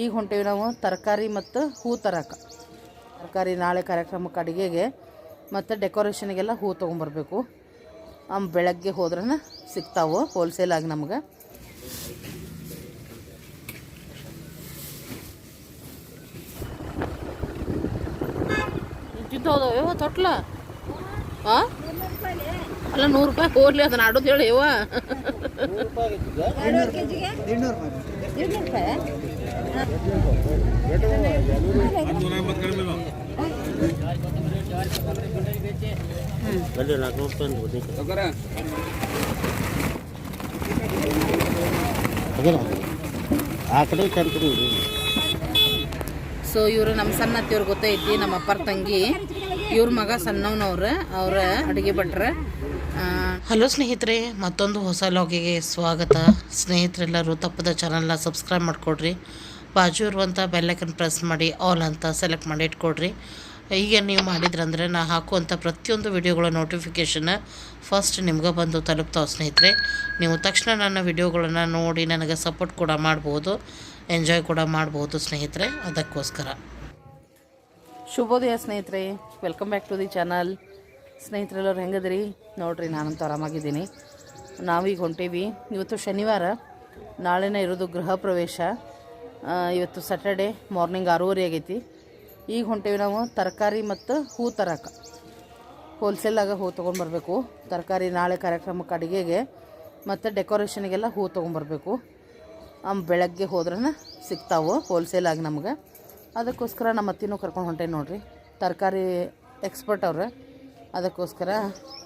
ಈಗ ಹೊಂಟೇವಿ ನಾವು ತರಕಾರಿ ಮತ್ತು ಹೂ ತರಕ. ತರಕಾರಿ ನಾಳೆ ಕಾರ್ಯಕ್ರಮಕ್ಕೆ ಅಡುಗೆಗೆ ಮತ್ತು ಡೆಕೋರೇಷನ್ಗೆಲ್ಲ ಹೂ ತೊಗೊಂಬರ್ಬೇಕು. ಆಮ್ ಬೆಳಗ್ಗೆ ಹೋದ್ರೆ ಸಿಗ್ತಾವೆ ಹೋಲ್ಸೇಲಾಗಿ ನಮ್ಗೆ. ತೊಟ್ಲ? ಹಾಂ ಅಲ್ಲ ನೂರು ರೂಪಾಯಿ ಹೋಗ್ಲಿ ಅದನ್ನ ಆಡೋದು ಹೇಳಿ ತಂತ್ರಿ ಸೊ ಇವರು ನಮ್ಮ ಸಣ್ಣ ಅತ್ತಿಯವ್ರು ಗೊತ್ತೈತಿ, ನಮ್ಮ ಅಪ್ಪರ ತಂಗಿ. ಇವ್ರ ಮಗ ಸಣ್ಣವನವ್ರ, ಅವ್ರ ಅಡುಗೆ ಭಟ್ರ. ಹಲೋ ಸ್ನೇಹಿತರೆ, ಮತ್ತೊಂದು ಹೊಸ ಲಾಗಿಗೆ ಸ್ವಾಗತ. ಸ್ನೇಹಿತರೆಲ್ಲರೂ ತಪ್ಪದ ಚಾನಲ್ನ ಸಬ್ಸ್ಕ್ರೈಬ್ ಮಾಡಿಕೊಡ್ರಿ. ಬಾಜು ಅಂತ ಬೆಲ್ಲೈಕನ್ ಪ್ರೆಸ್ ಮಾಡಿ ಆಲ್ ಅಂತ ಸೆಲೆಕ್ಟ್ ಮಾಡಿ ಇಟ್ಕೊಡ್ರಿ. ಹೀಗೆ ನೀವು ಮಾಡಿದ್ರಂದ್ರೆ ನಾ ಹಾಕುವಂಥ ಪ್ರತಿಯೊಂದು ವಿಡಿಯೋಗಳ ನೋಟಿಫಿಕೇಷನ್ ಫಸ್ಟ್ ನಿಮ್ಗೆ ಬಂದು ತಲುಪ್ತಾವೆ ಸ್ನೇಹಿತರೆ. ನೀವು ತಕ್ಷಣ ನನ್ನ ವಿಡಿಯೋಗಳನ್ನು ನೋಡಿ ನನಗೆ ಸಪೋರ್ಟ್ ಕೂಡ ಮಾಡ್ಬೋದು ಎಂಜಾಯ್ ಕೂಡ ಮಾಡ್ಬೋದು ಸ್ನೇಹಿತರೆ. ಅದಕ್ಕೋಸ್ಕರ. ಶುಭೋದಯ ಸ್ನೇಹಿತರೆ. Welcome back to the channel ಸ್ನೇಹಿತರೆಲ್ಲರೂ ಹೆಂಗದ್ರಿ? ನೋಡ್ರಿ, ನಾನಂತೂ ಆರಾಮಾಗಿದ್ದೀನಿ. ನಾವೀಗ ಹೊಂಟೀವಿ. ಇವತ್ತು ಶನಿವಾರ. ನಾಳೆನೇ ಇರೋದು ಗೃಹ ಪ್ರವೇಶ. ಇವತ್ತು ಸ್ಯಾಟರ್ಡೆ ಮಾರ್ನಿಂಗ್ ಆರೂವರೆ ಆಗೈತಿ. ಈಗ ಹೊಂಟೇವಿ ನಾವು ತರಕಾರಿ ಮತ್ತು ಹೂ ತರಕ್ಕೆ ಹೋಲ್ಸೇಲಾಗ ಹೂ ಬರಬೇಕು. ತರಕಾರಿ ನಾಳೆ ಕಾರ್ಯಕ್ರಮಕ್ಕೆ ಅಡುಗೆಗೆ ಮತ್ತು ಡೆಕೋರೇಷನ್ಗೆಲ್ಲ ಹೂ ತೊಗೊಂಬರ್ಬೇಕು ಬೆಳಗ್ಗೆ ಹೋದ್ರೆ ಸಿಗ್ತಾವೆ ಹೋಲ್ಸೇಲಾಗಿ ನಮ್ಗೆ. ಅದಕ್ಕೋಸ್ಕರ ನಮ್ಮ ಅತ್ತಿನೂ ಕರ್ಕೊಂಡು ಹೊಂಟೇನಿ ನೋಡಿರಿ. ತರಕಾರಿ ಎಕ್ಸ್ಪರ್ಟ್ ಅವ್ರು. ಅದಕ್ಕೋಸ್ಕರ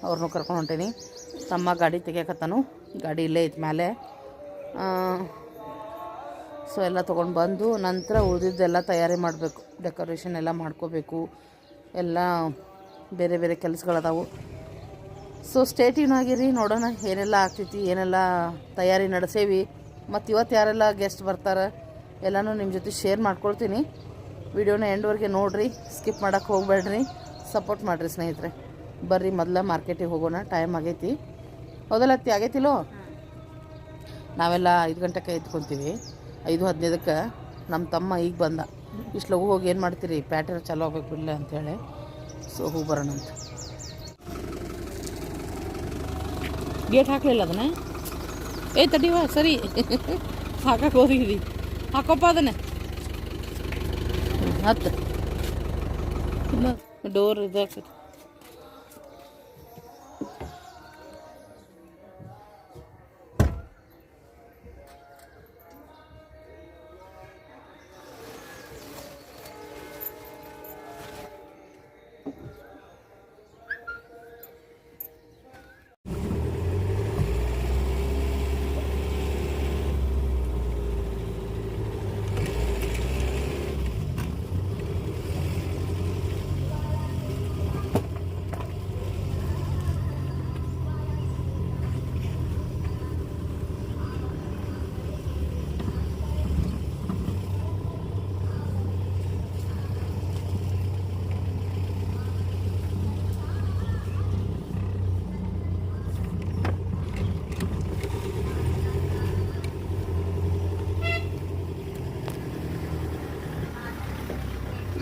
ಅವ್ರನ್ನೂ ಕರ್ಕೊಂಡು ಹೊಂಟೇನಿ. ತಮ್ಮ ಗಾಡಿ ತೆಗಿಯಕತ್ತಾನು. ಗಾಡಿ ಇಲ್ಲೇ ಐತೆ ಮೇಲೆ ಸೊ ಎಲ್ಲ ತೊಗೊಂಡು ಬಂದು ನಂತರ ಉಳಿದಿದ್ದೆಲ್ಲ ತಯಾರಿ ಮಾಡಬೇಕು. ಡೆಕೋರೇಷನ್ ಎಲ್ಲ ಮಾಡ್ಕೋಬೇಕು. ಎಲ್ಲ ಬೇರೆ ಬೇರೆ ಕೆಲಸಗಳದಾವು. ಸೊ ಸ್ಟೇಟಿನ ಆಗಿರಿ ನೋಡೋಣ ಏನೆಲ್ಲ ಆಗ್ತೈತಿ ಏನೆಲ್ಲ ತಯಾರಿ ನಡೆಸೇವಿ. ಮತ್ತು ಇವತ್ತು ಯಾರೆಲ್ಲ ಗೆಸ್ಟ್ ಬರ್ತಾರೆ ಎಲ್ಲನೂ ನಿಮ್ಮ ಜೊತೆ ಶೇರ್ ಮಾಡ್ಕೊಳ್ತೀನಿ. ವಿಡಿಯೋನ ಎಂಡ್ವರೆಗೆ ನೋಡಿರಿ ಸ್ಕಿಪ್ ಮಾಡೋಕ್ಕೆ ಹೋಗಬೇಡ್ರಿ. ಸಪೋರ್ಟ್ ಮಾಡಿರಿ ಸ್ನೇಹಿತರೆ. ಬರ್ರಿ ಮೊದಲ ಮಾರ್ಕೆಟಿಗೆ ಹೋಗೋಣ ಟೈಮ್ ಆಗೈತಿ. ಹೌದಲ್ಲ ಅತ್ತಿ ಆಗೈತಿಲೋ ನಾವೆಲ್ಲ ಐದು ಗಂಟೆಗೆ ಎದ್ಕೊತೀವಿ. ಐದು ಹದಿನೈದಕ್ಕೆ ನಮ್ಮ ತಮ್ಮ ಈಗ ಬಂದ. ಇಷ್ಟು ಲಘು ಹೋಗಿ ಏನು ಮಾಡ್ತೀರಿ? ಪ್ಯಾಟರ್ ಚಲೋ ಆಗಬೇಕು ಇಲ್ಲ ಅಂಥೇಳಿ ಸೊ ಹೋಗಿ ಬರೋಣ ಅಂತ. ಗೇಟ್ ಹಾಕಲಿಲ್ಲ ಅದನ್ನ? ಏ ತಡಿವ ಸರಿ. ಹಾಕಕ್ಕೆ ಹೋದಿದ್ದೀವಿ ಹಾಕೋಪ್ಪ ಅದನ್ನ. ಹತ್ತು. ಇಲ್ಲ. ಡೋರ್ ಇದಾಗ್ತದೆ.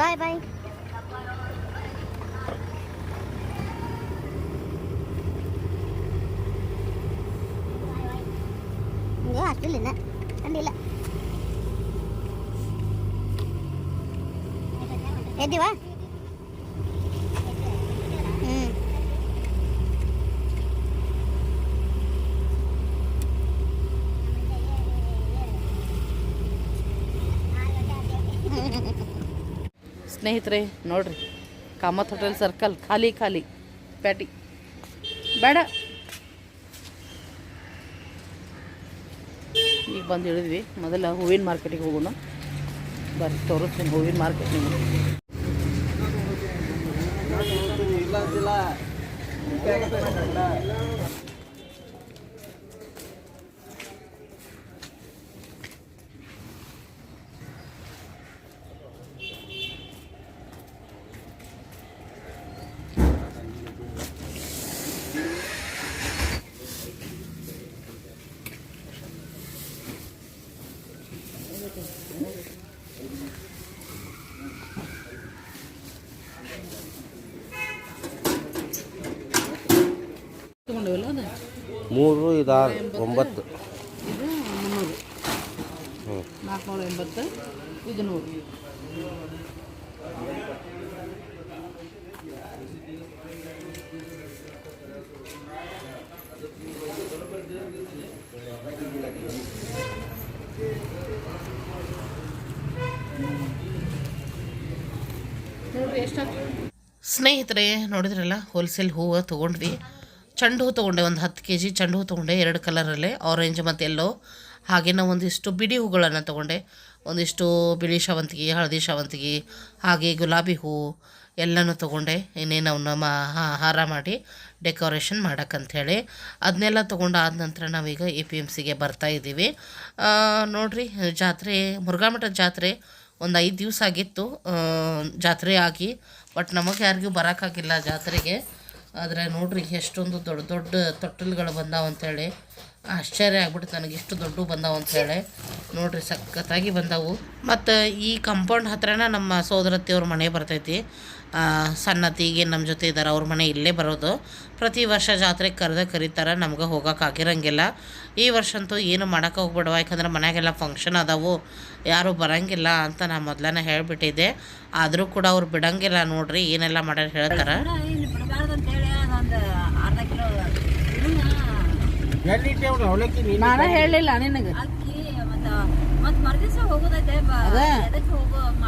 Bye bye. ಸ್ನೇಹಿತರೆ, ನೋಡಿರಿ, ಕಾಮತ್ ಹೋಟೆಲ್ ಸರ್ಕಲ್ ಖಾಲಿ ಖಾಲಿ, ಪ್ಯಾಟಿ. ಬೇಡ. ಈಗ ಬಂದು ಹೇಳಿದ್ವಿ, ಮೊದಲ ಹೂವಿನ ಮಾರ್ಕೆಟಿಗೆ ಹೋಗೋಣ. ಬರ್ರಿ, ತೋರಿಸ್ತೀನಿ ಹೂವಿನ ಮಾರ್ಕೆಟ್ ನಿಮ್ಗೆ. ಇಲ್ಲ ಮೂರು ಇದು ಆರು ಒಂಬತ್ತು. ಇದು ಮುನ್ನೂರು. ನಾಲ್ಕುನೂರ ಎಂಬತ್ತು ಇದು ನೂರು. ಸ್ನೇಹಿತರೆ ನೋಡಿದ್ರಲ್ಲ ಹೋಲ್ಸೇಲ್ ಹೂವು ತೊಗೊಂಡ್ವಿ. ಚೆಂಡು ಹೂ ತೊಗೊಂಡೆ, ಒಂದು ಹತ್ತು ಕೆ ಜಿ ಚೆಂಡು ಹೂ ತೊಗೊಂಡೆ, ಎರಡು ಕಲರಲ್ಲೇ ಆರೆಂಜ್ ಮತ್ತು ಎಲ್ಲೋ ಹಾಗೆನ ಒಂದಿಷ್ಟು ಬಿಡಿ ಹೂಗಳನ್ನು ತೊಗೊಂಡೆ. ಒಂದಿಷ್ಟು ಬಿಳಿ ಶಾವಂತಿಗೆ, ಹಳದಿ ಶಾವಂತಿಗೆ, ಹಾಗೆ ಗುಲಾಬಿ ಹೂ ಎಲ್ಲನೂ ತೊಗೊಂಡೆ. ಇನ್ನೇನು ಅವನ್ನ ಹಾರ ಮಾಡಿ ಡೆಕೋರೇಷನ್ ಮಾಡೋಕ್ಕಂಥೇಳಿ ಅದನ್ನೆಲ್ಲ ತೊಗೊಂಡು ಆದ ನಂತರ ನಾವೀಗ ಎ ಪಿ ಎಂ ಸಿಗೆ ಬರ್ತಾ ಇದ್ದೀವಿ. ನೋಡ್ರಿ, ಜಾತ್ರೆ ಮುರುಘಾಮಠದ ಜಾತ್ರೆ ಒಂದು ಐದು ದಿವಸ ಆಗಿತ್ತು. ಜಾತ್ರೆ ಆಗಿ ಬಟ್ ನಮಗೆ ಯಾರಿಗೂ ಬರೋಕ್ಕಾಗಿಲ್ಲ ಜಾತ್ರೆಗೆ. ಆದರೆ ನೋಡ್ರಿ, ಎಷ್ಟೊಂದು ದೊಡ್ಡ ದೊಡ್ಡ ತೊಟ್ಟಲ್ಗಳು ಬಂದಾವಂಥೇಳಿ ಆಶ್ಚರ್ಯ ಆಗ್ಬಿಟ್ಟು ನನಗೆ, ಇಷ್ಟು ದೊಡ್ಡ ಬಂದಾವ ಅಂತೇಳಿ. ನೋಡ್ರಿ, ಸಖತ್ತಾಗಿ ಬಂದಾವು. ಮತ್ತು ಈ ಕಂಪೌಂಡ್ ಹತ್ರನ ನಮ್ಮ ಸೋದರತ್ತಿಯವ್ರ ಮನೆ ಬರ್ತೈತಿ. ಸಣ್ಣತಿಗೆ ನಮ್ಮ ಜೊತೆ ಇದ್ದಾರೆ ಅವ್ರ ಮನೆ ಇಲ್ಲೇ ಬರೋದು. ಪ್ರತಿ ವರ್ಷ ಜಾತ್ರೆಗೆ ಕರೆದ ಕರೀತಾರೆ, ನಮ್ಗೆ ಹೋಗೋಕ್ಕಾಗಿರಂಗಿಲ್ಲ ಈ ವರ್ಷ ಅಂತೂ ಏನು ಮಾಡೋಕೆ ಹೋಗ್ಬಿಡವ? ಯಾಕಂದ್ರೆ ಮನ್ಯಾಗೆಲ್ಲ ಫಂಕ್ಷನ್ ಅದಾವು. ಯಾರೂ ಬರಂಗಿಲ್ಲ ಅಂತ ನಾನು ಮೊದಲನೇ ಹೇಳಿಬಿಟ್ಟಿದ್ದೆ. ಆದರೂ ಕೂಡ ಅವ್ರು ಬಿಡಂಗಿಲ್ಲ ನೋಡ್ರಿ, ಏನೆಲ್ಲ ಮಾಡ್ಯಾರ ಹೇಳ್ತಾರೆ. ನೀನು ನಾನು ಹೇಳಲಿಲ್ಲ ನಿನಗೆ.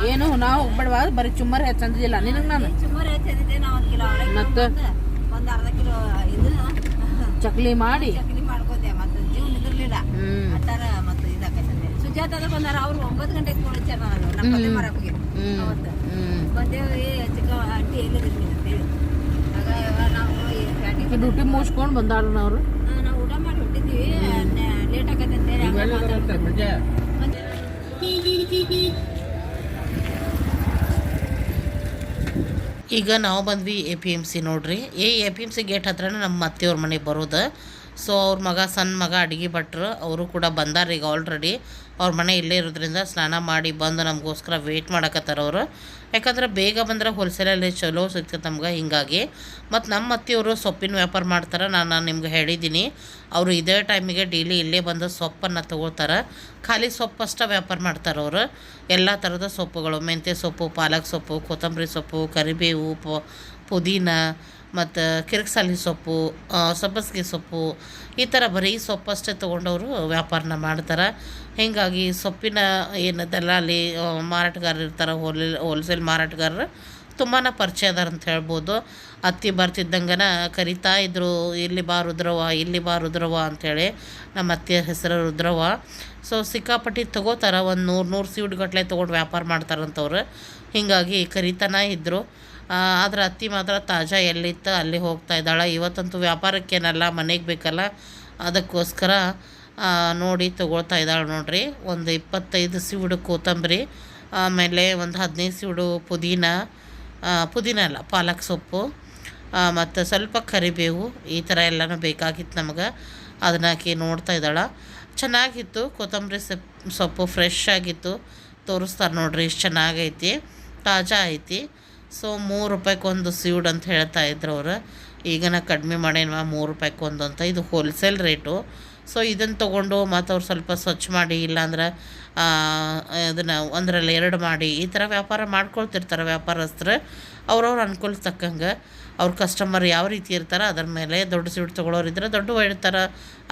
ಏನು ನಾವು ಹೋಗ್ಬೇಡವಾ? ಬರೀ ಚುಮ್ಮರ್ ಹೆಚ್ಚಂದಿಲ್ಲ ನಿನಗೆ ನಾನು? ಮತ್ತೆ? ಒಂದ್ ಅರ್ಧ ಕಿಲೋ ಇದು. ಚಕ್ಲಿ ಮಾಡಿ? ಚಕ್ಲಿ ಮಾಡ್ಕೋತೆ ಮತ್ತೆ ಜೀವ ನಿಂದಿರ್ಲಿಲ್ಲ ಮತ್ತೆ ಇದಾಕೈತಂದೆ ಸುಜಾತದ ಬಂದಾರ ಅವ್ರು ಒಂಬತ್ತು ಗಂಟೆಗೆ ಫೋನ್ ಹಚ್ಚಾರ ನಾನು ನಮ್ಮ ಪಲ್ಲೆ ಮಾರಕ್ ಹೋಗಿ ಹ್ಮ್. ಅವತ್ತು. ಹ್ಮ್. ಬಂದೇವಿ ಚಿಕ್ಕ ಆಂಟಿ ಎಲ್ಲಿದ್ರಿ ಅಂತೇಳಿ. ಆಗ ನಾವು ಡ್ಯೂಟಿ ಮುಗಿಸ್ಕೊಂಡು ಬಂದಾರ ಅವ್ರು? ಹೊಟ್ಟಿದ್ವಿ ಲೇಟ್ ಆಗತ್ತೆ ಅಂತೇಳಿ ಈಗ ನಾವು ಬಂದ್ವಿ ಎ ಪಿ ಎಂ ಸಿ ನೋಡ್ರಿ. ಈ A P M C gate ಹತ್ರನೇ ನಮ್ಮ ಅತ್ತೆಯವ್ರ ಮನೆಗೆ ಬರೋದು. ಸೊ ಅವ್ರ ಮಗ, ಸಣ್ಣ ಮಗ, ಅಡುಗೆ ಭಟ್ರು, ಅವರು ಕೂಡ ಬಂದಾರ ಈಗ ಆಲ್ರೆಡಿ ಅವ್ರ ಮನೆ ಇಲ್ಲೇ ಇರೋದ್ರಿಂದ ಸ್ನಾನ ಮಾಡಿ ಬಂದು ನಮಗೋಸ್ಕರ ವೆಯ್ಟ್ ಮಾಡಕತ್ತಾರ ಅವರು. ಯಾಕಂದ್ರೆ ಬೇಗ ಬಂದ್ರೆ ಹೋಲ್ಸೇಲಲ್ಲಿ ಚಲೋ ಸಿಗ್ತದೆ ನಮ್ಗೆ, ಹಿಂಗಾಗಿ. ಮತ್ತು ನಮ್ಮ ಅತ್ತಿಯವರು ಸೊಪ್ಪಿನ ವ್ಯಾಪಾರ ಮಾಡ್ತಾರೆ, ನಾನು ನಿಮ್ಗೆ ಹೇಳಿದ್ದೀನಿ ಅವರು ಇದೇ ಟೈಮಿಗೆ ಡೈಲಿ ಇಲ್ಲೇ ಬಂದು ಸೊಪ್ಪನ್ನು ತೊಗೊಳ್ತಾರೆ. ಖಾಲಿ ಸೊಪ್ಪಷ್ಟು ವ್ಯಾಪಾರ ಮಾಡ್ತಾರೆ ಅವರು. ಎಲ್ಲ ಥರದ ಸೊಪ್ಪುಗಳು, ಮೆಂತ್ಯ ಸೊಪ್ಪು, ಪಾಲಕ್ ಸೊಪ್ಪು, ಕೊತ್ತಂಬರಿ ಸೊಪ್ಪು, ಕರಿಬೇವು ಪುದೀನ ಮತ್ತು ಕಿರಿಕ್ಸಾಲಿ ಸೊಪ್ಪು ಸಬ್ಬಸಿಗೆ ಸೊಪ್ಪು, ಈ ಥರ ಬರೀ ಸೊಪ್ಪು ಅಷ್ಟೇ ತೊಗೊಂಡವರು ವ್ಯಾಪಾರನ ಮಾಡ್ತಾರೆ. ಹೀಗಾಗಿ ಸೊಪ್ಪಿನ ಏನು ದಲ್ಲಾಳಿ ಮಾರಾಟಗಾರರು ಇರ್ತಾರೆ, ಹೋಲ್ ಹೋಲ್ಸೇಲ್ ಮಾರಾಟಗಾರರು ತುಂಬಾ ಪರಿಚಯ ಅದಾರ ಅಂತ ಹೇಳ್ಬೋದು. ಅತ್ತಿ ಬರ್ತಿದ್ದಂಗನ ಕರಿತಾ ಇದ್ರು, ಇಲ್ಲಿ ಬಾ ರುದ್ರವ ಇಲ್ಲಿ ಬಾ ರುದ್ರವ ಅಂಥೇಳಿ ನಮ್ಮ ಅತ್ತೆಯ ಹೆಸರು ರುದ್ರವ ಸೊ ಸಿಕ್ಕಾಪಟ್ಟಿ ತೊಗೋತಾರೆ, ಒಂದು ನೂರು ನೂರು ಸೀಟ್ ಗಟ್ಟಲೆ ತೊಗೊಂಡು ವ್ಯಾಪಾರ ಮಾಡ್ತಾರಂಥವ್ರು ಹೀಗಾಗಿ ಕರಿತಾನೇ ಇದ್ದರು ಆದ್ರೆ ಅತ್ತಿ ಮಾತ್ರ ತಾಜಾ ಎಲ್ಲಿತ್ತು, ಅಲ್ಲಿ ಹೋಗ್ತಾ ಇದ್ದಾಳೆ. ಇವತ್ತಂತೂ ವ್ಯಾಪಾರಕ್ಕೇನಲ್ಲ, ಮನೆಗೆ ಬೇಕಲ್ಲ. ಅದಕ್ಕೋಸ್ಕರ ನೋಡಿ ತೊಗೊಳ್ತಾ ಇದ್ದಾಳೆ ನೋಡ್ರಿ. ಒಂದು ಇಪ್ಪತ್ತೈದು ಸಿವುಡು ಕೊತ್ತಂಬರಿ, ಆಮೇಲೆ ಒಂದು ಹದಿನೈದು ಸಿವುಡು ಪುದೀನ ಪುದೀನ ಅಲ್ಲ, ಪಾಲಕ್ ಸೊಪ್ಪು ಮತ್ತು ಸ್ವಲ್ಪ ಕರಿಬೇವು, ಈ ಥರ ಎಲ್ಲನೂ ಬೇಕಾಗಿತ್ತು ನಮಗೆ. ಅದನ್ನ ಹಾಕಿ ನೋಡ್ತಾ ಇದ್ದಾಳೆ. ಚೆನ್ನಾಗಿತ್ತು, ಕೊತ್ತಂಬರಿ ಸೊಪ್, ಸೊಪ್ಪು ಫ್ರೆಶ್ ಆಗಿತ್ತು. ತೋರಿಸ್ತಾರೆ ನೋಡ್ರಿ, ಇಷ್ಟು ಚೆನ್ನಾಗೈತಿ, ತಾಜಾ ಐತಿ. ಸೊ ಮೂರು ರೂಪಾಯಿಗೊಂದು ಸೀಡ್ ಅಂತ ಹೇಳ್ತಾ ಇದ್ರು ಅವರು. ನಾ ಕಡಿಮೆ ಮಾಡೇನ್ವ ಮೂರು ರೂಪಾಯಿಗೊಂದು ಅಂತ. ಇದು ಹೋಲ್ಸೇಲ್ ರೇಟು ಸೊ ಇದನ್ನು ತೊಗೊಂಡು ಮತ್ತು ಅವ್ರು ಸ್ವಲ್ಪ ಸ್ವಚ್ಛ ಮಾಡಿ, ಇಲ್ಲಾಂದ್ರೆ ಅದನ್ನು ಒಂದರಲ್ಲಿ ಎರಡು ಮಾಡಿ, ಈ ಥರ ವ್ಯಾಪಾರ ಮಾಡ್ಕೊಳ್ತಿರ್ತಾರೆ ವ್ಯಾಪಾರಸ್ಥರು. ಅವ್ರವ್ರ ಅನುಕೂಲ ತಕ್ಕಂಗೆ ಅವ್ರ ಕಸ್ಟಮರ್ ಯಾವ ರೀತಿ ಇರ್ತಾರೆ, ಅದ್ರ ಮೇಲೆ ದೊಡ್ಡ ಸೀಟ್ ತೊಗೊಳೋರು ಇದ್ರೆ ದೊಡ್ಡ ಇಡ್ತಾರೆ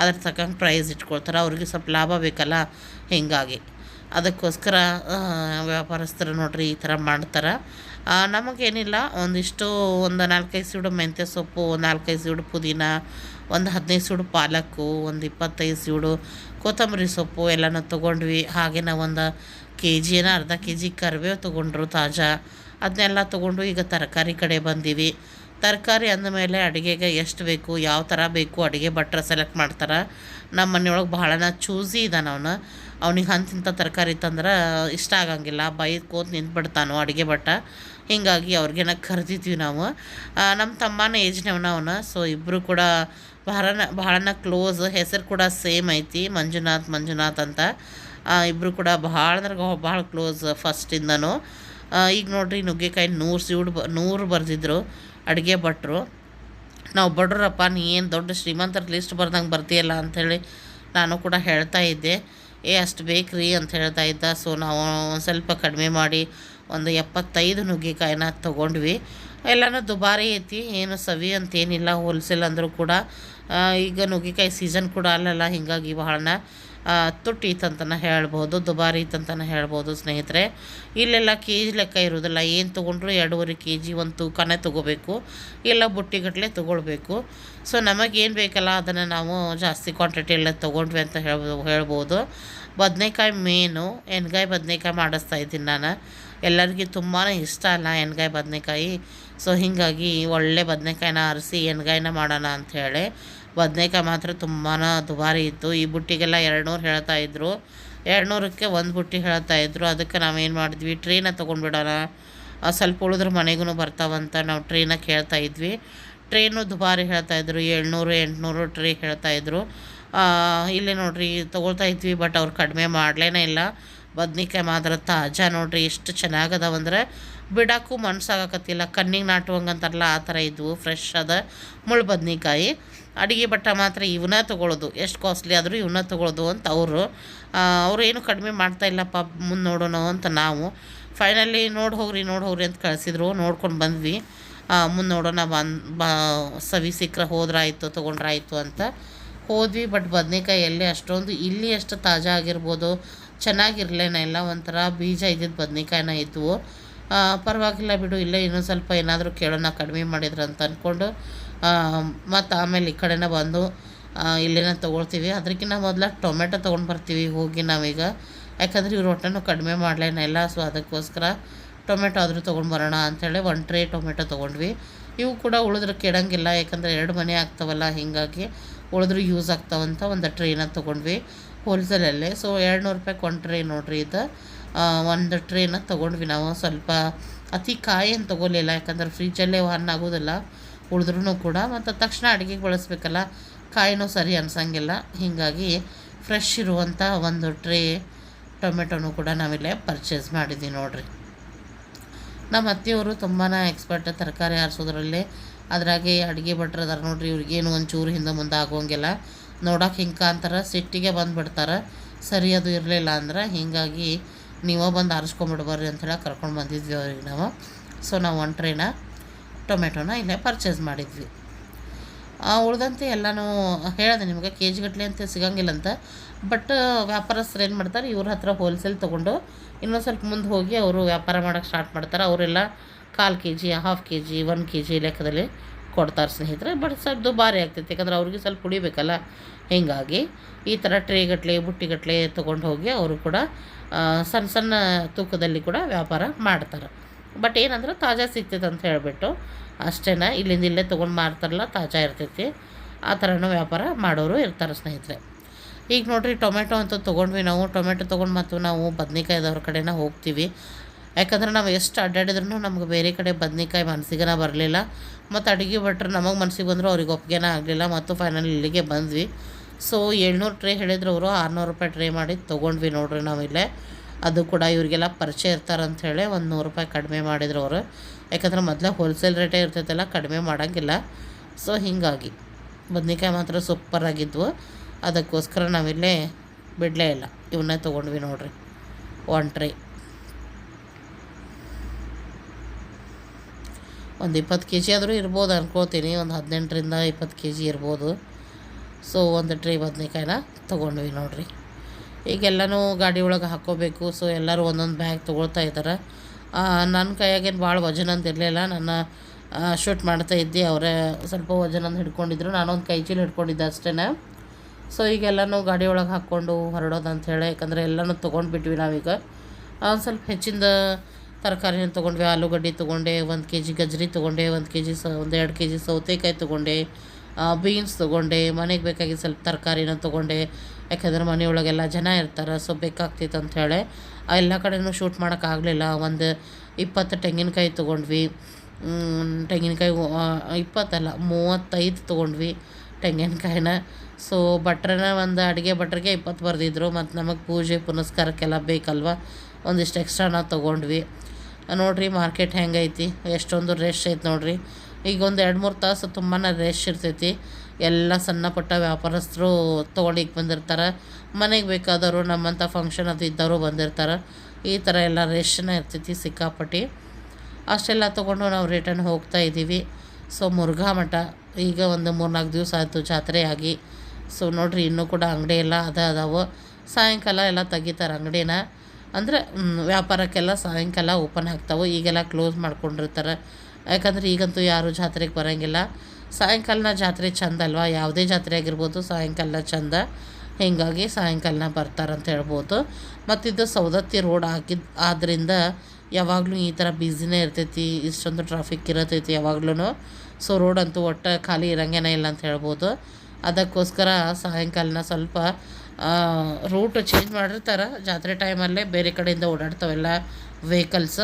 ಅದ್ರ ತಕ್ಕಂಗೆ ಪ್ರೈಸ್ ಇಟ್ಕೊಳ್ತಾರೆ. ಅವ್ರಿಗೆ ಸ್ವಲ್ಪ ಲಾಭ ಬೇಕಲ್ಲ, ಹೀಗಾಗಿ. ಅದಕ್ಕೋಸ್ಕರ ವ್ಯಾಪಾರಸ್ಥರು ನೋಡ್ರಿ ಈ ಥರ ಮಾಡ್ತಾರೆ. ನಮಗೇನಿಲ್ಲ, ಒಂದಿಷ್ಟು ಒಂದು ನಾಲ್ಕೈದು ಸೀಡು ಮೆಂತ್ಯ ಸೊಪ್ಪು, ನಾಲ್ಕೈದು ಸೀಡು ಪುದೀನ, ಒಂದು ಹದಿನೈದು ಸೀಡು ಪಾಲಕ್ಕು, ಒಂದು ಇಪ್ಪತ್ತೈದು ಸೀಡು ಕೊತ್ತಂಬರಿ ಸೊಪ್ಪು ಎಲ್ಲನೂ ತೊಗೊಂಡ್ವಿ. ಹಾಗೆ ನಾವು ಒಂದು ಕೆ ಜಿನ ಅರ್ಧ ಕೆ ಜಿ ಕರಿಬೇವು ತೊಗೊಂಡ್ರು ತಾಜಾ. ಅದನ್ನೆಲ್ಲ ತೊಗೊಂಡು ಈಗ ತರಕಾರಿ ಕಡೆ ಬಂದೀವಿ. ತರಕಾರಿ ಅಂದಮೇಲೆ ಅಡುಗೆಗೆ ಎಷ್ಟು ಬೇಕು, ಯಾವ ಥರ ಬೇಕು ಅಡುಗೆ ಭಟ್ರ ಸೆಲೆಕ್ಟ್ ಮಾಡ್ತಾರೆ. ನಮ್ಮ ಮನೆಯೊಳಗೆ ಭಾಳನ ಚೂಸಿ ಇದ್ದಾನೆ ಅವನು. ಅವ್ನಿಗೆ ಅಂತಿಂಥ ತರಕಾರಿ ತಂದ್ರೆ ಇಷ್ಟ ಆಗಂಗಿಲ್ಲ. ಬೈದು ಕೂತ್ ನಿಂತ್ಬಿಡ್ತಾನು ಅಡುಗೆ ಭಟ್ಟ. ಹೀಗಾಗಿ ಅವ್ರಿಗೇನ ಕರೆದಿದ್ವಿ ನಾವು. ನಮ್ಮ ತಮ್ಮನ ಏಜ್ನವನ ಅವನ. ಸೊ ಇಬ್ಬರು ಕೂಡ ಬಹಳನ ಭಾಳನ ಕ್ಲೋಸ್ ಹೆಸರು ಕೂಡ ಸೇಮ್ ಐತಿ, ಮಂಜುನಾಥ್ ಮಂಜುನಾಥ್ ಅಂತ. ಇಬ್ಬರು ಕೂಡ ಭಾಳ ಅಂದ್ರೆ ಭಾಳ ಕ್ಲೋಸ್ ಫಸ್ಟಿಂದನೂ ಈಗ ನೋಡ್ರಿ ನುಗ್ಗೆಕಾಯಿ ನೂರು ಸೀಡ್ ಬ, ನೂರು ಬರೆದಿದ್ರು, ಅಡುಗೆ ಭಟ್ರು. ನಾವು ಬಡ್ರಪ್ಪ, ನೀ ಏನು ದೊಡ್ಡ ಶ್ರೀಮಂತರ ಲಿಸ್ಟ್ ಬರ್ದಂಗೆ ಬರ್ತೀಯಲ್ಲ ಅಂಥೇಳಿ ನಾನು ಕೂಡ ಹೇಳ್ತಾ ಇದ್ದೆ. ಏ, ಅಷ್ಟು ಬೇಕ್ರಿ ಅಂತ ಹೇಳ್ತಾ ಇದ್ದ. ಸೊ ನಾವು ಸ್ವಲ್ಪ ಕಡಿಮೆ ಮಾಡಿ ಒಂದು ಎಪ್ಪತ್ತೈದು ನುಗ್ಗೆಕಾಯಿನ ತೊಗೊಂಡ್ವಿ. ಎಲ್ಲನೂ ದುಬಾರಿ ಐತಿ, ಏನು ಸವಿ ಅಂತೇನಿಲ್ಲ ಹೋಲ್ಸೇಲ್ ಅಂದರೂ ಕೂಡ. ಈಗ ನುಗ್ಗೆಕಾಯಿ ಸೀಸನ್ ಕೂಡ ಅಲ್ಲಲ್ಲ, ಹೀಗಾಗಿ ಬಹಳನ ತುಟ್ಟಿ ಇತ್ತಂತನ ಹೇಳ್ಬೋದು, ದುಬಾರಿ ಇತ್ತಂತನ ಹೇಳ್ಬೋದು ಸ್ನೇಹಿತರೆ. ಇಲ್ಲೆಲ್ಲ ಕೆ ಜಿ ಲೆಕ್ಕ ಇರೋದಿಲ್ಲ ಏನು ತೊಗೊಂಡ್ರು ಎರಡೂವರೆ ಕೆ ಜಿ ಒಂದು ತೂಕನೇ ತೊಗೋಬೇಕು, ಇಲ್ಲ ಬುಟ್ಟಿಗಟ್ಟಲೆ ತೊಗೊಳ್ಬೇಕು. ಸೊ ನಮಗೇನು ಬೇಕಲ್ಲ, ಅದನ್ನು ನಾವು ಜಾಸ್ತಿ ಕ್ವಾಂಟಿಟಿ ಎಲ್ಲ ತೊಗೊಂಡ್ವಿ ಅಂತ ಹೇಳ್ಬೋದು ಹೇಳ್ಬೋದು. ಬದನೆಕಾಯಿ ಮೇನು ಎಣ್ಗಾಯಿ ಬದನೆಕಾಯಿ ಮಾಡಿಸ್ತಾ ಇದ್ದೀನಿ ನಾನು. ಎಲ್ಲರಿಗೂ ತುಂಬಾ ಇಷ್ಟ ಅಲ್ಲ ಎಣ್ಗಾಯಿ ಬದನೆಕಾಯಿ. ಸೊ ಹೀಗಾಗಿ ಒಳ್ಳೆ ಬದನೆಕಾಯಿನ ಆರಿಸಿ ಎಣ್ಗಾಯಿನ ಮಾಡೋಣ ಅಂಥೇಳಿ ಬದನೆಕಾಯಿ ಮಾತ್ರ ತುಂಬಾ ದುಬಾರಿ ಇತ್ತು. ಈ ಬುಟ್ಟಿಗೆಲ್ಲ ಎರಡುನೂರು ಹೇಳ್ತಾ ಇದ್ದರು ಎರಡುನೂರಕ್ಕೆ ಒಂದು ಬುಟ್ಟಿ ಹೇಳ್ತಾ ಇದ್ರು. ಅದಕ್ಕೆ ನಾವೇನು ಮಾಡಿದ್ವಿ? ಟ್ರೈನ ತೊಗೊಂಡ್ಬಿಡೋಣ. ಸ್ವಲ್ಪ ಉಳಿದ್ರೆ ಮನೆಗೂ ಬರ್ತಾವಂತ ನಾವು ಟ್ರೇನ ಕೇಳ್ತಾ ಇದ್ವಿ. ಟ್ರೇನು ದುಬಾರಿ ಹೇಳ್ತಾ ಇದ್ರು. ಏಳ್ನೂರು ಎಂಟುನೂರು ಟ್ರೇ ಹೇಳ್ತಾ ಇದ್ರು. ಆ, ಇಲ್ಲಿ ನೋಡ್ರಿ ತೊಗೊಳ್ತಾ ಇದ್ವಿ ಬಟ್ ಅವ್ರು ಕಡಿಮೆ ಮಾಡಲೇನೇ ಇಲ್ಲ. ಬದ್ನಿಕಾಯಿ ಮಾತ್ರ ತಾಜಾ ನೋಡ್ರಿ, ಎಷ್ಟು ಚೆನ್ನಾಗದಾವಂದ್ರೆ ಬಿಡಕ್ಕೂ ಮನ್ಸಾಗಕತ್ತಿಲ್ಲ ಕಣ್ಣಿಗೆ ನಾಟುವಂಗಂತಾರಲ್ಲ ಆ ಥರ ಇದ್ವು ಫ್ರೆಶ್ ಅದ ಮುಳ್ಳು ಬದ್ನಿಕಾಯಿ. ಅಡುಗೆ ಬಟ್ಟ ಮಾತ್ರ ಇವನ್ನ ತೊಗೊಳೋದು, ಎಷ್ಟು ಕಾಸ್ಟ್ಲಿ ಆದರೂ ಇವನ್ನ ತೊಗೊಳೋದು ಅಂತ ಅವರು. ಅವರು ಏನು ಕಡಿಮೆ ಮಾಡ್ತಾ ಇಲ್ಲಪ್ಪ, ಮುಂದೆ ನೋಡೋಣ ಅಂತ ನಾವು. ಫೈನಲಿ ನೋಡಿ ಹೋಗ್ರಿ ನೋಡಿ ಹೋಗ್ರಿ ಅಂತ ಕಳಿಸಿದ್ರು, ನೋಡ್ಕೊಂಡು ಬಂದ್ವಿ. ಮುಂದೆ ನೋಡೋಣ, ಬಂದು, ಬಾ, ಸವಿ ಸಿಕ್ಕರೆ ಹೋದ್ರಾಯ್ತು, ತೊಗೊಂಡ್ರಾಯಿತು ಅಂತ ಹೋದ್ವಿ. ಬಟ್ ಬದನೇಕಾಯಿ ಎಲ್ಲಿ ಅಷ್ಟೊಂದು, ಇಲ್ಲಿ ಎಷ್ಟು ತಾಜಾ ಆಗಿರ್ಬೋದು. ಚೆನ್ನಾಗಿರ್ಲೇನ ಇಲ್ಲ ಒಂಥರ ಬೀಜ ಇದ್ದಿದ್ದು ಬದ್ನೆಕಾಯಿನ ಇದ್ವು. ಪರವಾಗಿಲ್ಲ ಬಿಡು, ಇಲ್ಲೇ ಇನ್ನೂ ಸ್ವಲ್ಪ ಏನಾದರೂ ಕೇಳೋಣ, ಕಡಿಮೆ ಮಾಡಿದ್ರು ಅಂತ ಅಂದ್ಕೊಂಡು ಮತ್ತು ಆಮೇಲೆ ಈ ಕಡೆನೇ ಬಂದು ಇಲ್ಲೇನ ತೊಗೊಳ್ತೀವಿ. ಅದಕ್ಕಿಂತ ಮೊದಲ ಟೊಮೆಟೊ ತೊಗೊಂಡು ಬರ್ತೀವಿ ಹೋಗಿ ನಾವೀಗ. ಯಾಕಂದರೆ ಇವ್ರು ಒಟ್ಟನ್ನು ಕಡಿಮೆ ಮಾಡಲೇನ ಇಲ್ಲ ಸೊ ಅದಕ್ಕೋಸ್ಕರ ಟೊಮೆಟೊ ಆದರೂ ತೊಗೊಂಡು ಬರೋಣ ಅಂಥೇಳಿ ಒಂದು ಟ್ರೇ ಟೊಮೆಟೊ ತೊಗೊಂಡ್ವಿ. ಇವು ಕೂಡ ಉಳಿದ್ರೆ ಕೆಡಂಗಿಲ್ಲ, ಯಾಕಂದರೆ ಎರಡು ಮನೆ ಆಗ್ತಾವಲ್ಲ, ಹೀಗಾಗಿ ಉಳಿದ್ರು ಯೂಸ್ ಆಗ್ತಾವಂತ ಒಂದು ಟ್ರೇನ ತೊಗೊಂಡ್ವಿ. ಹೋಲ್ಸೇಲಲ್ಲೇ ಸೊ ಎರಡು ನೂರು ರೂಪಾಯಿ ಕೊಂಡ್ರೆ ನೋಡ್ರಿ ಇದು. ಒಂದು ಟ್ರೇನ ತೊಗೊಂಡ್ವಿ ನಾವು. ಸ್ವಲ್ಪ ಅತಿ ಕಾಯಿ ಏನು ತೊಗೊಲಿಲ್ಲ. ಯಾಕಂದ್ರೆ ಫ್ರಿಜ್ಜಲ್ಲೇ ಹಣ್ಣು ಆಗೋದಿಲ್ಲ. ಉಳಿದ್ರೂ ಕೂಡ. ಮತ್ತು ತಕ್ಷಣ ಅಡುಗೆಗೆ ಬಳಸ್ಬೇಕಲ್ಲ. ಕಾಯಿನೂ ಸರಿ ಅನ್ಸಂಗಿಲ್ಲ. ಹೀಗಾಗಿ ಫ್ರೆಶ್ ಇರುವಂಥ ಒಂದು ಟ್ರೇ ಟೊಮೆಟೊನು ಕೂಡ ನಾವಿಲ್ಲೇ ಪರ್ಚೇಸ್ ಮಾಡಿದ್ದೀವಿ ನೋಡ್ರಿ. ನಮ್ಮ ಅತ್ತೆಯವರು ತುಂಬಾ ಎಕ್ಸ್ಪರ್ಟ್ ತರಕಾರಿ ಆರಿಸೋದ್ರಲ್ಲಿ. ಅದರಾಗೆ ಅಡುಗೆ ಭಟ್ರು ಅದಾರ ನೋಡ್ರಿ. ಇವ್ರಿಗೇನು ಒಂಚೂರು ಹಿಂದೆ ಮುಂದೆ ಆಗೋಂಗಿಲ್ಲ. ನೋಡೋಕೆ ಹಿಂಗೆ ಅಂತಾರೆ ಸಿಟ್ಟಿಗೆ ಬಂದುಬಿಡ್ತಾರೆ. ಸರಿ, ಅದು ಇರಲಿಲ್ಲ ಅಂದ್ರೆ ಹೀಗಾಗಿ ನೀವೇ ಬಂದು ಆರಿಸ್ಕೊಂಬಿಡ್ಬರ್ರಿ ಅಂಥೇಳಿ ಕರ್ಕೊಂಡು ಬಂದಿದ್ವಿ ಅವ್ರಿಗೆ ನಾವು. ಸೊ ನಾವು ಒನ್ ಟ್ರೇನ ಟೊಮೆಟೊನ ಇಲ್ಲೇ ಪರ್ಚೇಸ್ ಮಾಡಿದ್ವಿ. ಉಳ್ದಂತೆ ಎಲ್ಲನೂ ಹೇಳಿದೆ ನಿಮಗೆ ಕೆ ಜಿಗಟ್ಲೆ ಅಂತ ಸಿಗಂಗಿಲ್ಲ ಅಂತ. ಬಟ್ ವ್ಯಾಪಾರಸ್ಥರು ಏನು ಮಾಡ್ತಾರೆ, ಇವ್ರ ಹತ್ರ ಹೋಲ್ಸೇಲ್ ತೊಗೊಂಡು ಇನ್ನೊಂದು ಸ್ವಲ್ಪ ಮುಂದೆ ಹೋಗಿ ಅವರು ವ್ಯಾಪಾರ ಮಾಡೋಕ್ಕೆ ಸ್ಟಾರ್ಟ್ ಮಾಡ್ತಾರೆ. ಅವರೆಲ್ಲ ಕಾಲು K G half K G one K G ಲೆಕ್ಕದಲ್ಲಿ ಕೊಡ್ತಾರೆ ಸ್ನೇಹಿತರೆ ಬಟ್ ಸ್ವಲ್ಪ ದುಬಾರಿ ಆಗ್ತೈತೆ. ಯಾಕಂದ್ರೆ ಅವ್ರಿಗೆ ಸ್ವಲ್ಪ ಉಳಿಬೇಕಲ್ಲ ಹೀಗಾಗಿ ಈ ಥರ ಟ್ರೇಗಟ್ಲೆ ಬುಟ್ಟಿಗಟ್ಟಲೆ ತೊಗೊಂಡು ಹೋಗಿ ಅವರು ಕೂಡ ಸಣ್ಣ ಸಣ್ಣ ತೂಕದಲ್ಲಿ ಕೂಡ ವ್ಯಾಪಾರ ಮಾಡ್ತಾರೆ. ಬಟ್ ಏನಂದ್ರೆ ತಾಜಾ ಸಿಗ್ತೈತೆ ಅಂತ ಹೇಳಿಬಿಟ್ಟು ಅಷ್ಟೇನ ಇಲ್ಲಿಂದ ಇಲ್ಲೇ ತೊಗೊಂಡು ಮಾರ್ತಾರಲ್ಲ, ತಾಜಾ ಇರ್ತೈತಿ. ಆ ಥರನೂ ವ್ಯಾಪಾರ ಮಾಡೋರು ಇರ್ತಾರೆ ಸ್ನೇಹಿತರೆ. ಈಗ ನೋಡಿರಿ ಟೊಮೆಟೊ ಅಂತ ತೊಗೊಂಡ್ವಿ ನಾವು. ಟೊಮೆಟೊ ತೊಗೊಂಡು ಮತ್ತು ನಾವು ಬದ್ನಿಕಾಯ್ದವ್ರ ಕಡೆನ ಹೋಗ್ತೀವಿ. ಯಾಕಂದ್ರೆ ನಾವು ಎಷ್ಟು ಅಡ್ಡಾಡಿದ್ರೂ ನಮ್ಗೆ ಬೇರೆ ಕಡೆ ಬದ್ನಿಕಾಯಿ ಮನಸ್ಸಿಗೆನ ಬರಲಿಲ್ಲ. ಮತ್ತು ಅಡುಗೆ ಭಟ್ರು ನಮಗೆ ಮನಸ್ಸಿಗೆ ಬಂದರೂ ಅವ್ರಿಗೆ ಒಪ್ಪಿಗೆನ ಆಗಲಿಲ್ಲ. ಮತ್ತು ಫೈನಲ್ ಇಲ್ಲಿಗೆ ಬಂದ್ವಿ. ಸೊ ಏಳ್ನೂರು ಟ್ರೇ ಹೇಳಿದ್ರು ಅವರು. ಆರುನೂರು ರೂಪಾಯಿ ಟ್ರೇ ಮಾಡಿ ತೊಗೊಂಡ್ವಿ ನೋಡ್ರಿ ನಾವಿಲ್ಲೇ ಅದು ಕೂಡ ಇವರಿಗೆಲ್ಲ ಪರಿಚಯ ಇರ್ತಾರೆ ಅಂಥೇಳಿ ಒಂದು ನೂರು ರೂಪಾಯಿ ಕಡಿಮೆ ಮಾಡಿದ್ರು ಅವರು. ಯಾಕಂದ್ರೆ ಮೊದಲೇ ಹೋಲ್ಸೇಲ್ ರೇಟೇ ಇರ್ತೈತಲ್ಲ, ಕಡಿಮೆ ಮಾಡೋಂಗಿಲ್ಲ. ಸೊ ಹೀಗಾಗಿ ಬದ್ನಿಕಾಯಿ ಮಾತ್ರ ಸೂಪರ್ ಆಗಿದ್ವು. ಅದಕ್ಕೋಸ್ಕರ ನಾವಿಲ್ಲೇ ಬಿಡಲೇ ಇಲ್ಲ. ಇವನ್ನೇ ತೊಗೊಂಡ್ವಿ ನೋಡ್ರಿ. ಒನ್ ಟ್ರೇ ಒಂದು ಇಪ್ಪತ್ತು ಕೆ ಜಿ ಆದರೂ ಇರ್ಬೋದು ಅನ್ಕೋತೀನಿ. ಒಂದು ಹದಿನೆಂಟರಿಂದ ಇಪ್ಪತ್ತು ಕೆ ಜಿ ಇರ್ಬೋದು. ಸೊ ಒಂದು ಟ್ರೈ ಬದನೆಕಾಯಿನ ತೊಗೊಂಡ್ವಿ ನೋಡಿರಿ. ಈಗೆಲ್ಲನೂ ಗಾಡಿ ಒಳಗೆ ಹಾಕ್ಕೋಬೇಕು. ಸೊ ಎಲ್ಲರೂ ಒಂದೊಂದು ಬ್ಯಾಗ್ ತೊಗೊಳ್ತಾ ಇದ್ದಾರೆ ನನ್ನ ಕೈಯಾಗೇನು ಭಾಳ ವಜನ ಅಂತ ಇರಲಿಲ್ಲ. ನನ್ನ ಶೂಟ್ ಮಾಡ್ತಾ ಇದ್ದೆ. ಅವರೇ ಸ್ವಲ್ಪ ವಜನ ಅಂತ ಹಿಡ್ಕೊಂಡಿದ್ರು. ನಾನೊಂದು ಕೈ ಚೀಲ ಹಿಡ್ಕೊಂಡಿದ್ದೆ ಅಷ್ಟೇ ಸೊ ಈಗೆಲ್ಲನೂ ಗಾಡಿ ಒಳಗೆ ಹಾಕ್ಕೊಂಡು ಹೊರಡೋದು ಅಂಥೇಳಿ ಯಾಕಂದರೆ ಎಲ್ಲನೂ ತೊಗೊಂಡ್ಬಿಟ್ವಿ ನಾವೀಗ. ಸ್ವಲ್ಪ ಹೆಚ್ಚಿಂದ ತರಕಾರಿನ ತೊಗೊಂಡ್ವಿ, ಆಲೂಗಡ್ಡೆ ತೊಗೊಂಡೆ, ಒಂದು ಕೆ ಜಿ ಗಜ್ರಿ ತೊಗೊಂಡೆ, ಒಂದು ಕೆ ಜಿ ಸ, ಒಂದು ಎರಡು ಕೆ ಜಿ ಸೌತೆಕಾಯಿ ತೊಗೊಂಡೆ ಬೀನ್ಸ್ ತೊಗೊಂಡೆ, ಮನೆಗೆ ಬೇಕಾಗಿದ್ದ ಸ್ವಲ್ಪ ತರಕಾರಿನ ತೊಗೊಂಡೆ. ಯಾಕಂದ್ರೆ ಮನೆಯೊಳಗೆಲ್ಲ ಜನ ಇರ್ತಾರೆ ಸೊ ಬೇಕಾಗ್ತಿತ್ತು ಅಂಥೇಳಿ ಎಲ್ಲ ಕಡೆನೂ ಶೂಟ್ ಮಾಡೋಕ್ಕಾಗಲಿಲ್ಲ ಒಂದು ಇಪ್ಪತ್ತು ತೆಂಗಿನಕಾಯಿ ತೊಗೊಂಡ್ವಿ. ತೆಂಗಿನಕಾಯಿ ಇಪ್ಪತ್ತಲ್ಲ, ಮೂವತ್ತೈದು ತೊಗೊಂಡ್ವಿ ತೆಂಗಿನಕಾಯಿನ. ಸೊ ಭಟ್ರನ ಒಂದು ಅಡುಗೆ ಭಟ್ರಿಗೆ ಇಪ್ಪತ್ತು ಬರೆದಿದ್ರು ಮತ್ತು ನಮಗೆ ಪೂಜೆ ಪುನಸ್ಕಾರಕ್ಕೆಲ್ಲ ಬೇಕಲ್ವ? ಒಂದಿಷ್ಟು ಎಕ್ಸ್ಟ್ರಾ ನಾವು ತೊಗೊಂಡ್ವಿ. ನೋಡ್ರಿ ಮಾರ್ಕೆಟ್ ಹೆಂಗೈತಿ? ಎಷ್ಟೊಂದು ರೆಶ್ ಐತೆ ನೋಡಿರಿ. ಈಗ ಒಂದು ಎರಡು ಮೂರು ತಾಸು ತುಂಬಾ ರೆಶ್ ಇರ್ತೈತಿ. ಎಲ್ಲ ಸಣ್ಣ ಪುಟ್ಟ ವ್ಯಾಪಾರಸ್ಥರು ತೊಗೊಳಿಕ್ಕೆ ಬಂದಿರ್ತಾರೆ. ಮನೆಗೆ ಬೇಕಾದವರು ನಮ್ಮಂಥ ಫಂಕ್ಷನ್ ಅದು ಇದ್ದವರು ಬಂದಿರ್ತಾರೆ. ಈ ಥರ ಎಲ್ಲ ರೆಶ್ನ ಇರ್ತೈತಿ ಸಿಕ್ಕಾಪಟ್ಟಿ. ಅಷ್ಟೆಲ್ಲ ತೊಗೊಂಡು ನಾವು ರಿಟರ್ನ್ ಹೋಗ್ತಾ ಇದ್ದೀವಿ. ಸೊ ಮುರುಘಾ ಮಠ, ಈಗ ಒಂದು ಮೂರ್ನಾಲ್ಕು ದಿವಸ ಆಯಿತು ಜಾತ್ರೆ ಆಗಿ. ಸೊ ನೋಡಿರಿ, ಇನ್ನೂ ಕೂಡ ಅಂಗಡಿ ಎಲ್ಲ ಅದ ಅದಾವು. ಸಾಯಂಕಾಲ ಎಲ್ಲ ತೆಗಿತಾರೆ ಅಂಗಡಿನ. ಅಂದರೆ ವ್ಯಾಪಾರಕ್ಕೆಲ್ಲ ಸಾಯಂಕಾಲ ಓಪನ್ ಆಗ್ತಾವೆ, ಈಗೆಲ್ಲ ಕ್ಲೋಸ್ ಮಾಡ್ಕೊಂಡಿರ್ತಾರೆ. ಯಾಕಂದ್ರೆ ಈಗಂತೂ ಯಾರೂ ಜಾತ್ರೆಗೆ ಬರೋಂಗಿಲ್ಲ. ಸಾಯಂಕಾಲನ ಜಾತ್ರೆ ಚಂದ ಅಲ್ವಾ? ಯಾವುದೇ ಜಾತ್ರೆ ಆಗಿರ್ಬೋದು ಸಾಯಂಕಾಲ ಚಂದ. ಹೀಗಾಗಿ ಸಾಯಂಕಾಲನ ಬರ್ತಾರಂತ ಹೇಳ್ಬೋದು. ಮತ್ತಿದು ಸೌದತ್ತಿ ರೋಡ್ ಹಾಕಿದ ಆದ್ದರಿಂದ ಯಾವಾಗಲೂ ಈ ಥರ ಬ್ಯುಸಿನೇ ಇರ್ತೈತಿ, ಇಷ್ಟೊಂದು ಟ್ರಾಫಿಕ್ ಇರತೈತಿ ಯಾವಾಗ್ಲೂ ಸೊ ರೋಡ್ ಅಂತೂ ಒಟ್ಟು ಖಾಲಿ ಇರೋಂಗೇನೇ ಇಲ್ಲ ಅಂತ ಹೇಳ್ಬೋದು. ಅದಕ್ಕೋಸ್ಕರ ಸಾಯಂಕಾಲನ ಸ್ವಲ್ಪ ರೂಟ್ ಚೇಂಜ್ ಮಾಡಿರ್ತಾರೆ. ಜಾತ್ರೆ ಟೈಮಲ್ಲೇ ಬೇರೆ ಕಡೆಯಿಂದ ಓಡಾಡ್ತಾವೆಲ್ಲ ವೆಹಿಕಲ್ಸ್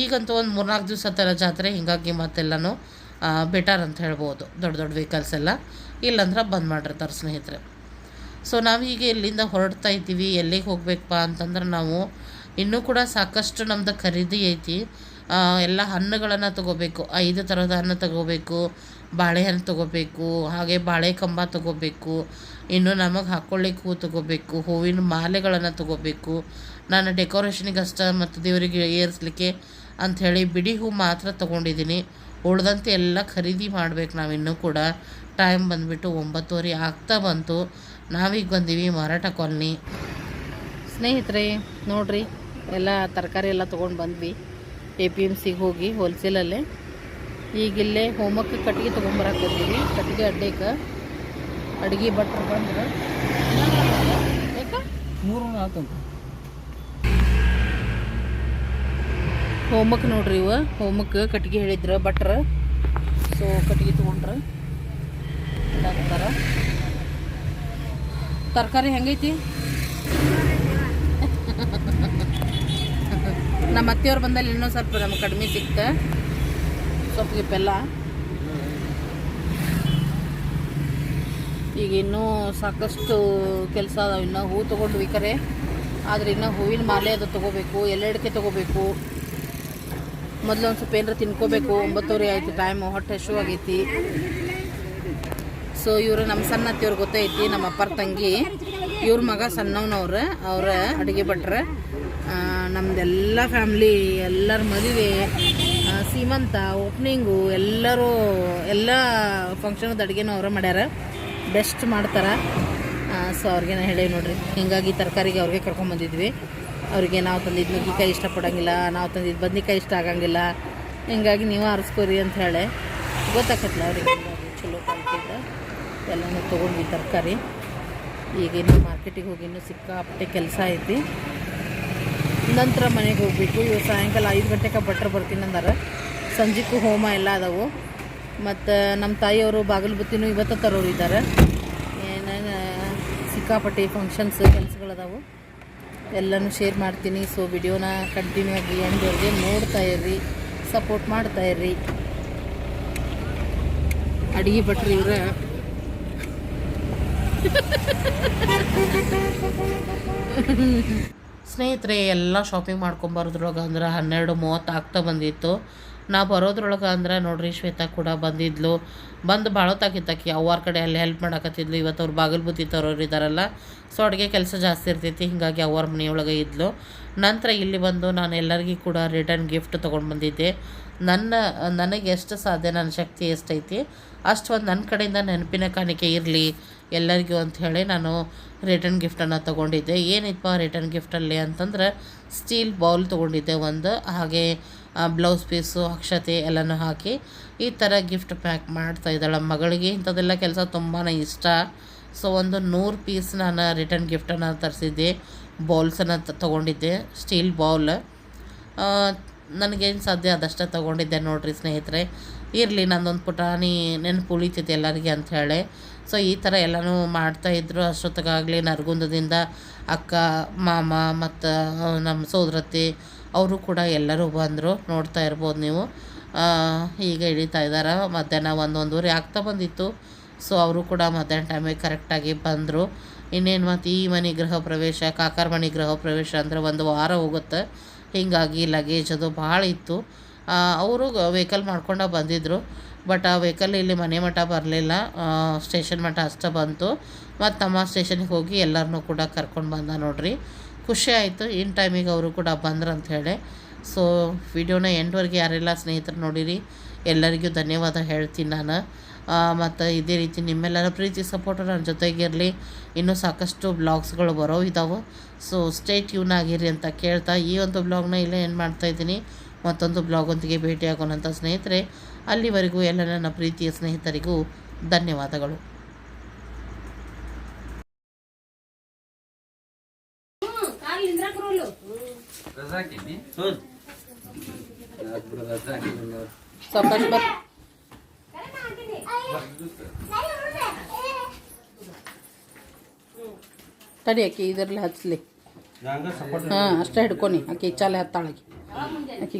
ಈಗಂತೂ ಒಂದು ಮೂರ್ನಾಲ್ಕು ದಿವಸ ಥರ ಜಾತ್ರೆ, ಹಿಂಗಾಗಿ ಮತ್ತೆಲ್ಲನೂ ಬೆಟರ್ ಅಂತ ಹೇಳ್ಬೋದು. ದೊಡ್ಡ ದೊಡ್ಡ ವೆಹಿಕಲ್ಸ್ ಎಲ್ಲ. ಇಲ್ಲಂದ್ರೆ ಬಂದ್ ಮಾಡಿರ್ತಾರೆ ಸ್ನೇಹಿತರೆ. ಸೊ ಈಗ ಇಲ್ಲಿಂದ ಹೊರಡ್ತಾ ಇದ್ದೀವಿ, ಎಲ್ಲಿಗೆ ಹೋಗ್ಬೇಕಪ್ಪ ಅಂತಂದ್ರೆ ನಾವು ಇನ್ನೂ ಕೂಡ ಸಾಕಷ್ಟು ನಮ್ದು ಖರೀದಿ ಐತಿ. ಎಲ್ಲ ಹಣ್ಣುಗಳನ್ನು ತಗೋಬೇಕು. ಐದು ಥರದ ಹಣ್ಣು ತಗೋಬೇಕು, ಬಾಳೆಹಣ್ಣು ತಗೋಬೇಕು, ಹಾಗೆ ಬಾಳೆ ಕಂಬ ತಗೋಬೇಕು. ಇನ್ನು ನಮಗೆ ಹಾಕ್ಕೊಳ್ಳಿಕ್ಕೆ ಹೂ ತಗೋಬೇಕು, ಹೂವಿನ ಮಾಲೆಗಳನ್ನು ತಗೋಬೇಕು. ನಾನು ಡೆಕೋರೇಷನಿಗೆ ಅಷ್ಟೇ ಮತ್ತು ದೇವರಿಗೆ ಏರಿಸ್ಲಿಕ್ಕೆ ಅಂಥೇಳಿ ಬಿಡಿ ಹೂ ಮಾತ್ರ ತೊಗೊಂಡಿದ್ದೀನಿ. ಉಳ್ದಂತೆ ಎಲ್ಲ ಖರೀದಿ ಮಾಡ್ಬೇಕು ನಾವಿನ್ನೂ ಕೂಡ. ಟೈಮ್ ಬಂದುಬಿಟ್ಟು ಒಂಬತ್ತುವರೆ ಆಗ್ತಾ ಬಂತು. ನಾವೀಗ ಬಂದೀವಿ ಮಾರಾಟ ಕಾಲನಿ. ಸ್ನೇಹಿತರೆ, ನೋಡ್ರಿ, ಎಲ್ಲ ತರಕಾರಿ ಎಲ್ಲ ತೊಗೊಂಡು ಬಂದ್ವಿ. ಎ ಪಿ ಎಂ ಸಿಗೆ ಹೋಗಿ ಹೋಲ್ಸೇಲಲ್ಲೇ ಈಗಿಲ್ಲೇ ಹೋಮಕ್ಕೆ ಕಟ್ಟಿಗೆ ತೊಗೊಂಬರಕ್ಕೆ ಬಂದೀವಿ. ಕಟ್ಟಿಗೆ ಅಡ್ಡೇಕ ಅಡುಗೆ ಭಟ್ರು ಬಂದ್ರೆ. ಮೂರು ಆತಂತ ಹೋಮಕ್ಕೆ ನೋಡ್ರಿ ಇವ. ಹೋಮಕ್ಕೆ ಕಟ್ಗೆ ಹೇಳಿದ್ರ ಭಟ್ರ. ಸೊ ಕಟ್ಗೆ ತೊಗೊಂಡ್ರೆ. ತರಕಾರಿ ಹೆಂಗೈತಿ? ನಮ್ಮ ಅತ್ತೆಯವ್ರು ಬಂದಲ್ಲಿ ಇನ್ನೊಂದು ಸ್ವಲ್ಪ ನಮ್ಗೆ ಕಡಿಮೆ ಸಿಕ್ತ. ಸೊಪ್ಪಿಗೆ ಗಿಪ್ಪೆಲ್ಲ ಈಗ ಇನ್ನೂ ಸಾಕಷ್ಟು ಕೆಲಸ ಅದಾವ. ಇನ್ನೂ ಹೂ ತೊಗೊಂಡು ವಿಕರೆ ಆದ್ರೆ ಇನ್ನೂ ಹೂವಿನ ಮಾಲೆ ಅದು ತೊಗೋಬೇಕು ಎಲ್ಲೆಡಕ್ಕೆ ತೊಗೋಬೇಕು. ಮೊದಲು ಒಂದು ಸ್ವಲ್ಪ ಏನಾರ ತಿನ್ಕೋಬೇಕು. ಒಂಬತ್ತುವರೆ ಆಯಿತು ಟೈಮು ಹೊಟ್ಟೆ ಶೂ ಆಗೈತಿ. ಸೊ ಇವರು ನಮ್ಮ ಸಣ್ಣ ಗೊತ್ತೈತಿ, ನಮ್ಮ ಅಪ್ಪರ ತಂಗಿ. ಇವ್ರ ಮಗ ಸಣ್ಣವನವ್ರು, ಅವ್ರ ಅಡುಗೆ ಭಟ್ರ. ನಮ್ದೆಲ್ಲ ಫ್ಯಾಮ್ಲಿ ಎಲ್ಲರ ಮದುವೆ ಸೀಮಂತ ಓಪ್ನಿಂಗು ಎಲ್ಲರೂ, ಎಲ್ಲ ಫಂಕ್ಷನ್ ಅಡುಗೆನೂ ಅವರ ಮಾಡ್ಯಾರ. ಬೆಸ್ಟ್ ಮಾಡ್ತಾರೆ? ಸೊ ಅವ್ರಿಗೆ ನಾನು ಹೇಳೇವಿ ನೋಡ್ರಿ. ಹಿಂಗಾಗಿ ತರಕಾರಿಗೆ ಅವ್ರಿಗೆ ಕರ್ಕೊಂಬಂದಿದ್ವಿ ಅವ್ರಿಗೆ ನಾವು ತಂದಿದ್ದು ನುಗ್ಗಿಕಾಯಿ ಇಷ್ಟಪಡೋಂಗಿಲ್ಲ, ನಾವು ತಂದಿದ್ದು ಬದ್ನಿಕಾಯಿ ಇಷ್ಟ ಆಗಂಗಿಲ್ಲ. ಹಿಂಗಾಗಿ ನೀವು ಆರಿಸ್ಕೋರಿ ಅಂತ ಹೇಳಿ. ಗೊತ್ತಾಕತ್ಲ ಅವ್ರಿಗೆ ಚಲೋ ಕ್ವಾಲಿಟಿದ ಎಲ್ಲನೂ ತೊಗೊಂಡ್ವಿ ತರಕಾರಿ. ಈಗೇನು ಮಾರ್ಕೆಟಿಗೆ ಹೋಗಿ ಇನ್ನೂ ಸಿಕ್ಕಾಪಟ್ಟೆ ಕೆಲಸ ಐತಿ. ನಂತರ ಮನೆಗೆ ಹೋಗಬೇಕು ಇವತ್ತು ಸಾಯಂಕಾಲ ಐದು ಗಂಟೆಗೆ ಬಟ್ರ್ ಬರ್ತೀನಿ ಅಂದಾರೆ ಸಂಜೆಗೂ ಹೋಮ ಎಲ್ಲ ಅದಾವು. ಮತ್ತು ನಮ್ಮ ತಾಯಿಯವರು ಬಾಗಿಲು ಬುತ್ತಿನೂ ಇವತ್ತು ತರೋರು ಇದ್ದಾರೆ ಏನೇನು ಸಿಕ್ಕಾಪಟ್ಟೆ ಫಂಕ್ಷನ್ಸ್ ಕೆಲಸಗಳದಾವು. ಎಲ್ಲನೂ ಶೇರ್ ಮಾಡ್ತೀನಿ. ಸೊ ವಿಡಿಯೋನ ಕಂಟಿನ್ಯೂ ಆಗಿ ಎಂಡ್ವರೆಗೆ ನೋಡ್ತಾ ಇರ್ರಿ ಸಪೋರ್ಟ್ ಮಾಡ್ತಾ ಇರ್ರಿ. ಅಡಿಗೆ ಭಟ್ರು ಇವರ. ಸ್ನೇಹಿತರೆ, ಎಲ್ಲ ಶಾಪಿಂಗ್ ಮಾಡ್ಕೊಂಬರೋದ್ರೊಳಗೆ ಅಂದ್ರೆ ಹನ್ನೆರಡು ಮೂವತ್ತು ಆಗ್ತಾ ಬಂದಿತ್ತು. ನಾ ಬರೋದ್ರೊಳಗೆ ಅಂದ್ರೆ ನೋಡ್ರಿ ಶ್ವೇತಾ ಕೂಡ ಬಂದಿದ್ಲು. ಬಂದು ಬಾಳೋತಾಕಿತ್ತಾಕಿ ಅವ್ವಾರ ಕಡೆ ಅಲ್ಲಿ ಹೆಲ್ಪ್ ಮಾಡಕತ್ತಿದ್ಲು. ಇವತ್ತು ಅವ್ರು ಬಾಗಿಲು ಬುತ್ತಿ ತರೋರು ಇದ್ದಾರಲ್ಲ ಸೊ ಅಡುಗೆ ಕೆಲಸ ಜಾಸ್ತಿ ಇರ್ತೈತಿ, ಹೀಗಾಗಿ ಅವ್ವಾರ ಮನೆಯೊಳಗೆ ಇದ್ಲು. ನಂತರ ಇಲ್ಲಿ ಬಂದು ನಾನು ಎಲ್ಲರಿಗೂ ಕೂಡ ರಿಟರ್ನ್ ಗಿಫ್ಟ್ ತೊಗೊಂಡು ಬಂದಿದ್ದೆ. ನನ್ನ, ನನಗೆ ಎಷ್ಟು ಸಾಧ್ಯ ನನ್ನ ಶಕ್ತಿ ಎಷ್ಟೈತಿ, ಅಷ್ಟು ಒಂದು ನನ್ನ ಕಡೆಯಿಂದ ನೆನಪಿನ ಕಾಣಿಕೆ ಇರಲಿ, ಎಲ್ಲರಿಗೂ ಅಂತ ಹೇಳಿ ನಾನು ರಿಟರ್ನ್ ಗಿಫ್ಟನ್ನು ತೊಗೊಂಡಿದ್ದೆ. ಏನಿತ್ತಪ್ಪ ರಿಟರ್ನ್ ಗಿಫ್ಟಲ್ಲಿ ಅಂತಂದ್ರೆ ಸ್ಟೀಲ್ ಬೌಲ್ ತೊಗೊಂಡಿದ್ದೆ ಒಂದು, ಹಾಗೆ ಬ್ಲೌಸ್ ಪೀಸು ಅಕ್ಷತೆ ಎಲ್ಲನೂ ಹಾಕಿ ಈ ಥರ ಗಿಫ್ಟ್ ಪ್ಯಾಕ್ ಮಾಡ್ತಾ ಇದ್ದಾಳೆ. ಮಗಳಿಗೆ ಇಂಥದ್ದೆಲ್ಲ ಕೆಲಸ ತುಂಬಾ ಇಷ್ಟ. ಸೊ ಒಂದು ನೂರು ಪೀಸ್ ನಾನು ರಿಟರ್ನ್ ಗಿಫ್ಟನ್ನು ತರಿಸಿದ್ದೆ. ಬೌಲ್ಸನ್ನು ತೊಗೊಂಡಿದ್ದೆ. ಸ್ಟೀಲ್ ಬೌಲ್ ನನಗೇನು ಸಾಧ್ಯ? ಅದಷ್ಟೇ ತೊಗೊಂಡಿದ್ದೆ ನೋಡ್ರಿ ಸ್ನೇಹಿತರೆ. ಇರಲಿ, ನಂದೊಂದು ಪುಟಾಣಿ ನೆನಪು ಉಳಿತಿದ್ದೆ ಎಲ್ಲರಿಗೆ ಅಂಥೇಳಿ ಸೊ ಈ ಥರ ಎಲ್ಲನೂ ಮಾಡ್ತಾಯಿದ್ರು ಅಷ್ಟೊತ್ತಿಗಾಗಲಿ ನರಗುಂದದಿಂದ ಅಕ್ಕ, ಮಾಮ ಮತ್ತು ನಮ್ಮ ಸೋದರತ್ತಿ ಅವರು ಕೂಡ ಎಲ್ಲರೂ ಬಂದರು, ನೋಡ್ತಾ ಇರ್ಬೋದು ನೀವು. ಈಗ ಇಳಿತಾ ಇದ್ದಾರೆ ಮಧ್ಯಾಹ್ನ ಒಂದೊಂದೂರಿ ಆಗ್ತಾ ಬಂದಿತ್ತು. ಸೊ ಅವರು ಕೂಡ ಮಧ್ಯಾಹ್ನ ಟೈಮಿಗೆ ಕರೆಕ್ಟಾಗಿ ಬಂದರು. ಇನ್ನೇನು ಮತ್ತು ಈ ಮನೆ ಗೃಹ ಪ್ರವೇಶ, ಕಾಕಾರ ಮನೆ ಗೃಹ ಪ್ರವೇಶ ಅಂದರೆ ಒಂದು ವಾರ ಹೋಗುತ್ತೆ. ಹೀಗಾಗಿ ಲಗೇಜ್ ಅದು ಭಾಳ ಇತ್ತು. ಅವರು ವೆಹಿಕಲ್ ಮಾಡ್ಕೊಂಡು ಬಂದಿದ್ದರು ಬಟ್ ಆ ವೆಹಿಕಲ್ ಇಲ್ಲಿ ಮನೆ ಮಠ ಬರಲಿಲ್ಲ. ಸ್ಟೇಷನ್ ಮಠ ಅಷ್ಟೇ ಬಂತು. ಮತ್ತು ತಮ್ಮ ಸ್ಟೇಷನಿಗೆ ಹೋಗಿ ಎಲ್ಲರನ್ನೂ ಕೂಡ ಕರ್ಕೊಂಡು ಬಂದ ನೋಡ್ರಿ. ಖುಷಿ ಆಯಿತು. ಇನ್ ಟೈಮಿಗೆ ಅವರು ಕೂಡ ಬಂದ್ರು ಅಂತ ಹೇಳಿ. ಸೊ ವಿಡಿಯೋನ ಎಂಡ್ವರೆಗೆ ಯಾರೆಲ್ಲ ಸ್ನೇಹಿತರು ನೋಡಿರಿ, ಎಲ್ಲರಿಗೂ ಧನ್ಯವಾದ ಹೇಳ್ತೀನಿ ನಾನು. ಮತ್ತು ಇದೇ ರೀತಿ ನಿಮ್ಮೆಲ್ಲರ ಪ್ರೀತಿ ಸಪೋರ್ಟ್ ನನ್ನ ಜೊತೆಗಿರಲಿ. ಇನ್ನೂ ಸಾಕಷ್ಟು ಬ್ಲಾಗ್ಸ್ಗಳು ಬರೋ ಇದ್ದಾವೆ ಸೊ ಸ್ಟೇ ಟ್ಯೂನ್ ಆಗಿರಿ ಅಂತ ಕೇಳ್ತಾ ಈ ಒಂದು ಬ್ಲಾಗ್ನ ಇಲ್ಲೇ ಏನು ಮಾಡ್ತಾಯಿದ್ದೀನಿ ಮತ್ತೊಂದು ಬ್ಲಾಗೊಂದಿಗೆ ಭೇಟಿಯಾಗೋಣಂಥ ಸ್ನೇಹಿತರೆ, ಅಲ್ಲಿವರೆಗೂ ಎಲ್ಲ ನನ್ನ ಪ್ರೀತಿಯ ಸ್ನೇಹಿತರಿಗೂ ಧನ್ಯವಾದಗಳು. ಸಾವಕಾಶ ಬರ್ ತಡಿ ಆಕಿ ಇದರಲ್ಲಿ ಹಚ್ಚಲಿ ಹಂಗ ಸಪೋರ್ಟ್ ಹಾಂ ಅಷ್ಟೇ ಹಿಡ್ಕೊನಿ. ಆಕಿ ಚಾಲೆ ಹತ್ತಾಳಕಿ ಆಕಿ.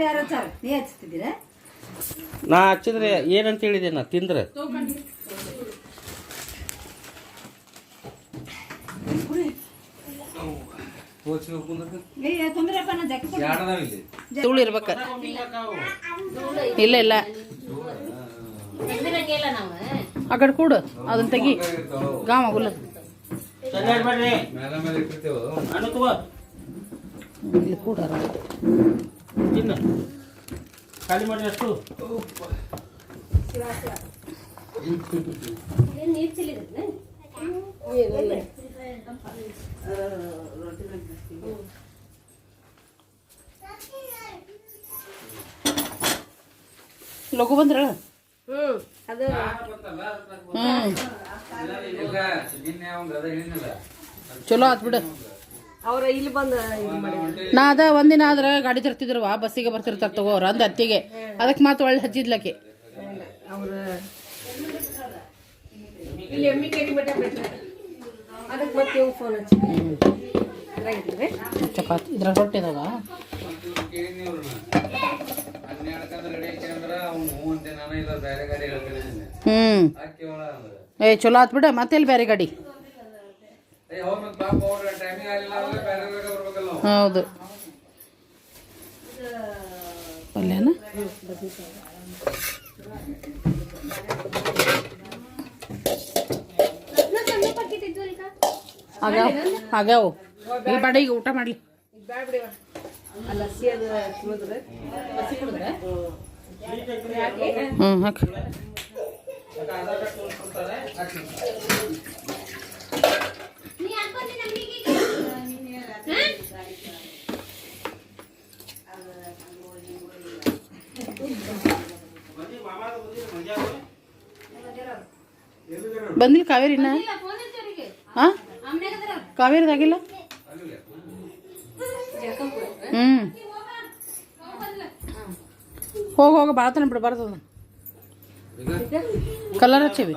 ಯಾರು ಸರ್ ನೀ ಹಚ್ತಿದ್ದೀರಾ ನಾ ಹಚ್ಚಿದ್ರೆ ಏನಂತ ಹೇಳಿದೆ ನಾ ತಿಂದ್ರೆ? ತುಳು ಇರ್ಬೇಕ. ಇಲ್ಲ ಇಲ್ಲ. ಆ ಕಡೆ ಕೂಡು ಅದನ್ನ ತೆಗಿ. ಗಾಮ ತಗೋ. ಇಲ್ಲಿ ಕೂಡ ತಿನ್ನ. ಖಾಲಿ ಮಾಡಿ ಅಷ್ಟು. ಲಘು ಬಂದ್ರ? ಹ್ಞೂ ಚಲೋ ಆತ್ ಬಿಡು. ಅವ್ರ ಇಲ್ಲಿ ಬಂದು ನಾ ಅದ ಒಂದಿನ ಆದ್ರ ಗಾಡಿ ತರ್ತಿದ್ರವ ಬಸ್ಸಿಗೆ ಬರ್ತಿರ್ತಾರ ತಗೋರ ಅಂದ ಅತ್ತಿಗೆ. ಅದಕ್ಕೆ ಮಾತು ಒಳ್ಳೆ ಹಚ್ಚಿದ್ಲಕ್ಕೆ ಅವ್ರ ಇಲ್ಲಿ ಎಮ್ಮಿ ಕೇಳಿ ಬಿಟ್ರೆ ಅದಕ್ಕೆ ಮತ್ತೆ ಫೋನ್ ಹಚ್ಚಿ ಚಪಾತಿ ಇದ್ರ ರೊಟ್ಟಿದಾಗ ಹ್ಮ್. ಏ ಚಲೋ ಆತ್ ಬಿಡ ಮತ್ತೆಲ್ಲಿ ಬೇರೆ ಗಾಡಿ? ಹೌದು ಪಲ್ಯನ ಆಗ್ಯಾವ ಆಗ್ಯಾವ ಇಲ್ಲಿ ಬಾಡ ಈಗ ಊಟ ಮಾಡ್ಲಿ. ಕುಡಿದ್ರೆ ಹ್ಞೂ ಹಾಕ. ಬಂದಿಲ್ಲ ಕಾವೇರಿನ ಹಾಂ ಕಾವೇರಿದಾಗಿಲ್ಲ? ಹ್ಞೂ ಹೋಗಿ, ಹೋಗ ಭಾಳತನ ಬಿಡು, ಬರ್ತದ. ಕಲರ್ ಹಚ್ಚಿವಿ.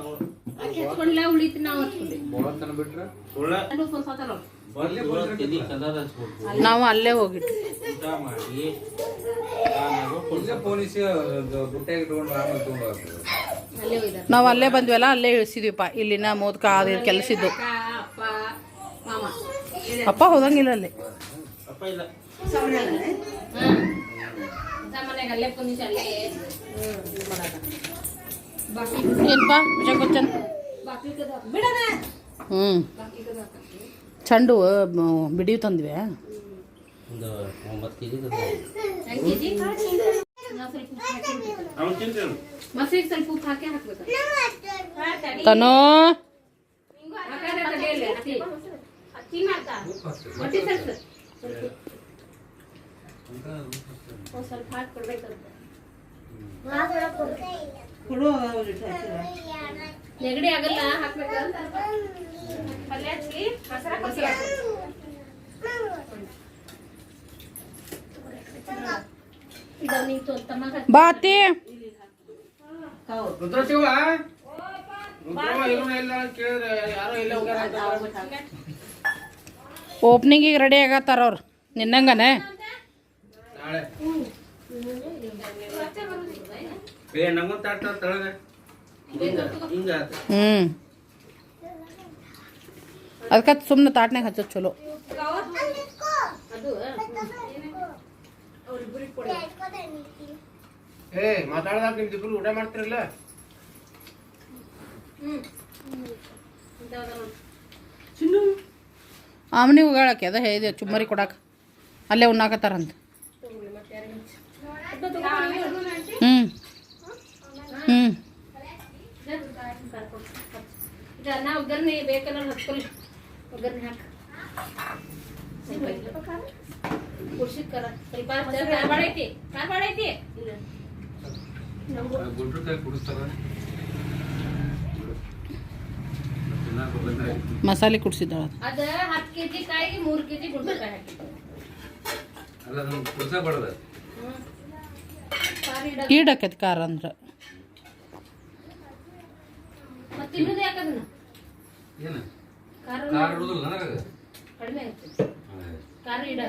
ನಾವು ಅಲ್ಲೇ ಹೋಗಿಟ್ಟು ನಾವು ಅಲ್ಲೇ ಬಂದ್ವಲ್ಲ, ಅಲ್ಲೇ ಇಳಿಸಿದ್ವಿಪ್ಪ ಇಲ್ಲಿನ ಮೋದಕ, ಅದು ಕೆಲಸ ಇದ್ದು. ಅಪ್ಪ ಮಾಮ ಅಪ್ಪ ಹೋದಂಗಿಲ್ಲ ಅಲ್ಲಿ. ಏನಪ್ಪ ಬಿಡಣ ಹ್ಞೂ ಚೆಂಡು ಬಿಡಿ ತಂದ್ವಿ. ತನೋ? ಹಾಗಾದ್ರೆ ತಡೆಯಲ್ಲ, ಅಕ್ಕಿ. ಹೊಟ್ಟಿ ಸ್ವಲ್ಪ ಒಂದ್ ಸ್ವಲ್ಪ ಹಾಕಿ ಕೊಡ್ಬೇಕಂತ ನೆಗಡಿ ಆಗಲ್ಲ ಹಾಕ್ಬೇಕ ಪಲ್ಯ ಹಚ್ಚಿ ಮೊಸರ ಮೊಸರು ಇದೊಂದು ನಿಂತು ತಮ್ಮಗ ಬಾ ಅತ್ತಿ ರುದ್ರಶಿವ ರುದ್ರವ ಇವ್ನ ಇಲ್ಲ ಅಂತ ಕೇಳಿದ್ರೆ ಯಾರೋ ಇಲ್ಲ ಹೋಗ್ಯಾರ ಅಂತ. ಓಪನಿಂಗಿಗೆ ರೆಡಿ ಆಗತ್ತಾರ ಅವ್ರು ನಿನ್ನಂಗನೆ ನಾಳೆ. ಏ ತಳಗ ಹಿಂಗ ಅದಕ್ಕೆ ಸುಮ್ಮನೆ ತಾಟ್ನಾಗ ಹಚ್ಚೋದು ಚಲೋ. ಅದು ಅವ್ರಿಬ್ರಿಗೆ ಕೊಡಿ ಏ ಮಾತಾಡ್ದಾಗ ನಿಮ್ದಿಬ್ರು ಊಟ ಮಾಡ್ತಿರಲ್ಲ? ಆಮನಿ ಹೋಗಾಳಕ್ಕೆ ಅದ ಹೇಳಿದೆ ಚುಮ್ಮರಿ ಕೊಡಾಕ. ಅಲ್ಲೇ ಉಣ್ಣಾಕತ್ತಾರಂತ ಹ್ಞೂ ಹ್ಞೂ ಈಗ ನಾ ಒಗ್ಗರಣೆ ಬೇಕಲ್ಲ ಹಚ್ಕೊಳ್ಳಿ ಒಗ್ಗರಣೆ ಹಾಕ. ಸ್ವಲ್ಪ ಕಾರ್ಬಾಡ್ ಐತಿ. ಕಾರ್ಬಾಡ್ ಐತಿ? ಇಲ್ಲ. ಗುಂಡ್ರು ಕೈ ಕುಡಿಸ್ತಾರ? ಮಸಾಲೆ ಕುಡ್ಸಿದ್ದಾಳ ಅದ. ಹತ್ತು ಕೆಜಿ ಕಾಯಿಗೆ ಮೂರು ಕೆಜಿ ಗುಂಡ್ರಕಾಯಿ ಹಾಕಿ. ಈಡಾಕೈತಿ ಖಾರ ಅಂದ್ರೆ. ಮತ್ತೆ ಯಾಕೆ ಅದನ್ನ? ಏನು? ಖಾರ ಕಾರ್ ಇಡುದಿಲ್ಲ ನನಗೆ ಕಡಿಮೆ ಆಗ್ತದೆ ಖಾರ ಇಡ